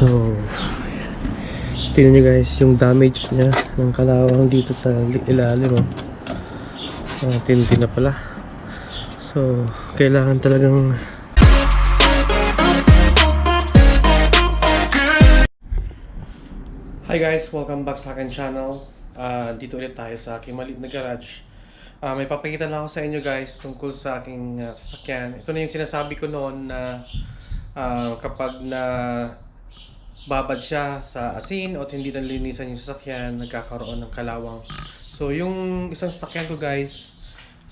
So, tingnan nyo guys yung damage niya ng kalawang dito sa li- ilalim. Oh. Ah, tindi na pala. So, kailangan talagang Hi guys, welcome back sa akin channel. Ah, dito ulit tayo sa aking maliit na garage. Ah, may papakita lang ako sa inyo guys tungkol sa aking ah, sasakyan. Ito na yung sinasabi ko noon na ah, kapag na babad siya sa asin o hindi nalinisan yung sasakyan, nagkakaroon ng kalawang. So yung isang sasakyan ko guys,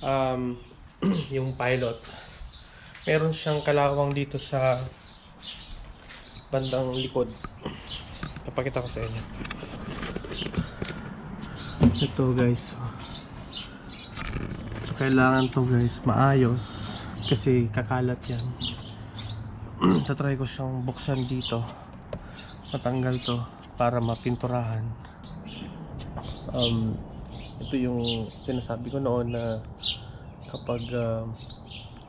um, yung pilot, meron siyang kalawang dito sa bandang likod. Papakita ko sa inyo. Ito guys. So, kailangan to guys maayos kasi kakalat yan. Tatry ko siyang buksan dito. Matanggal to para mapinturahan. Um, ito yung sinasabi ko noon na kapag um,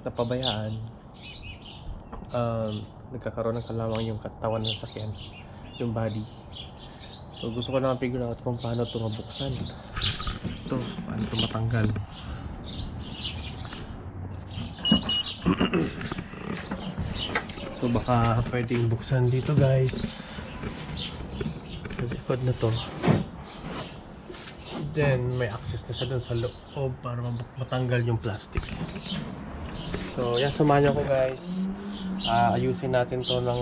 napabayaan um, nagkakaroon ng kalawang yung katawan ng sakyan yung body. So gusto ko na figure out kung paano ito mabuksan. Ito paano ito matanggal. So baka pwedeng buksan dito guys yung likod na to. Then may access na siya dun sa loob para matanggal yung plastic. So yan samahan niyo ko guys. Ah, ayusin natin to ng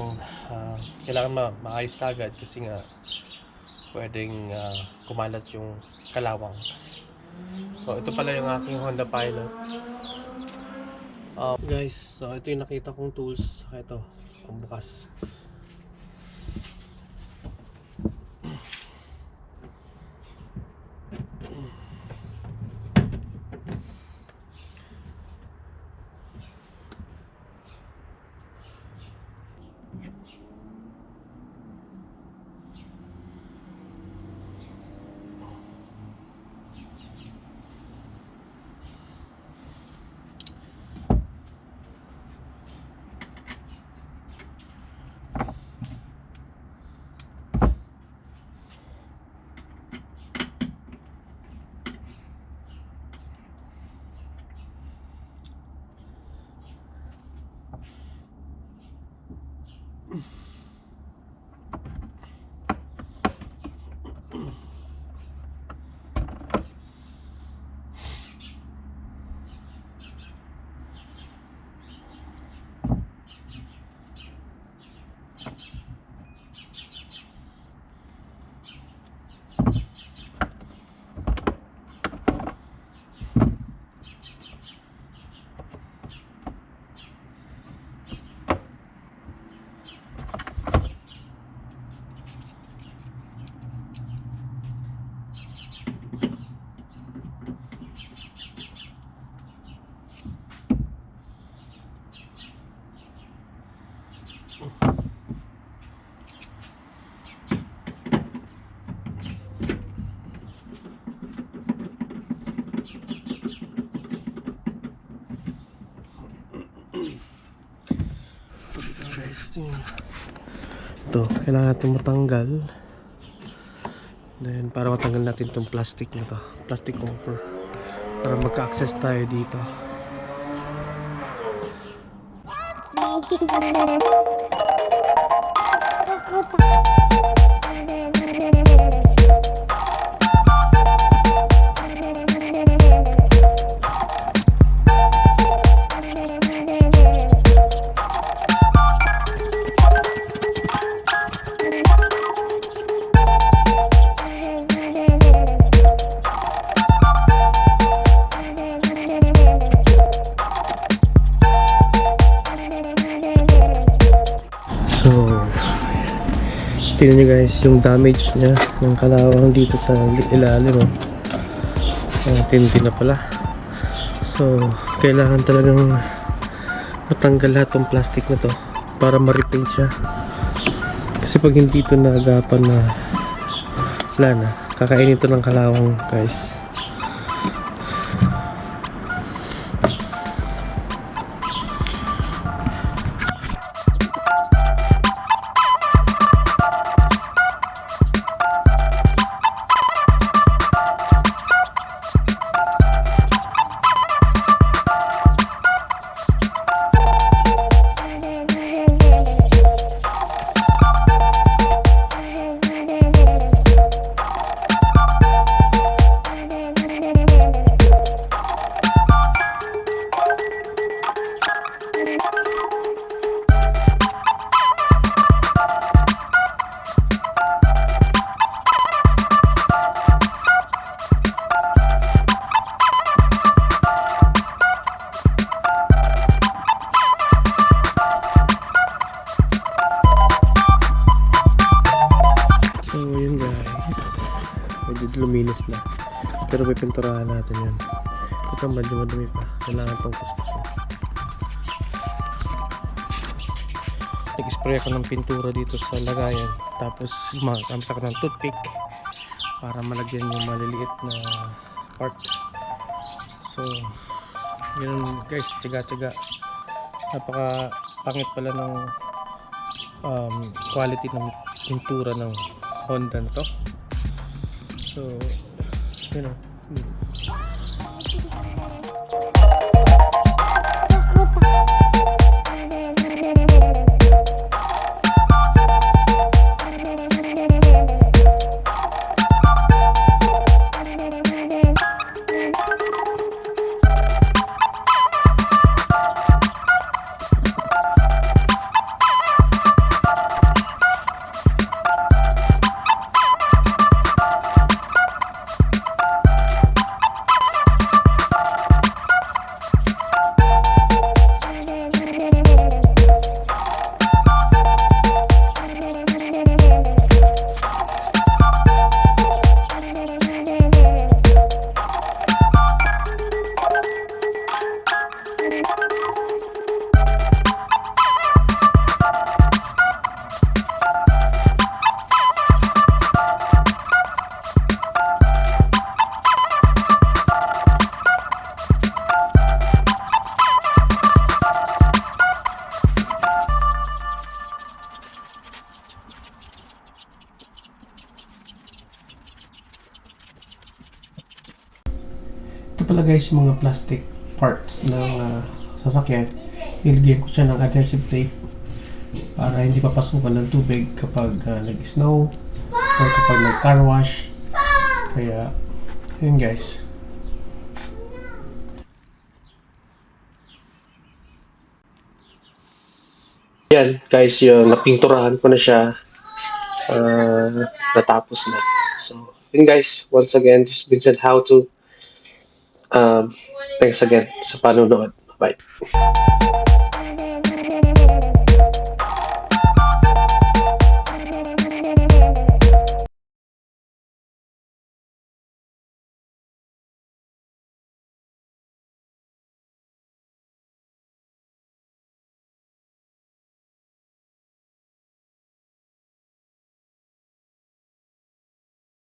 ah, kailangan ma maayos kagad kasi nga pwedeng ah, kumalat yung kalawang. So ito pala yung aking Honda Pilot. Ah, guys so ito yung nakita kong tools. Ito ang bukas Ito guys, ito kailangan natin matanggal. Then, para matanggal natin itong plastic na to. Plastic cover. Para magka-access tayo dito. So, tingnan nyo guys yung damage niya ng kalawang dito sa li- ilalim. Oh. Ah, tindi na pala. So, kailangan talagang matanggal lahat ng plastic na to para ma-repaint siya. Kasi pag hindi ito naagapan na wala na, kakainin ito ng kalawang guys. Pero may pinturahan natin yun. Ito medyo madumi pa. Kailangan itong kuskusin. Nag-spray ako ng pintura dito sa lagayan. Tapos gumagamit ako ng toothpick para malagyan yung maliliit na part. So, yun guys, tiga-tiga. Napaka pangit pala ng um, quality ng pintura ng Honda na to. So, you know. mm. Pala guys yung mga plastic parts ng ah, sasakyan. Nilagyan ko siya ng adhesive tape para hindi papasukan ng tubig kapag ah, nag-snow or kapag nag-car wash. Kaya, yun guys. Yan guys, yung napinturahan ko na siya. Ah, natapos na. So, yun guys, once again, this been said how to Um, thanks again sa panonood. Bye.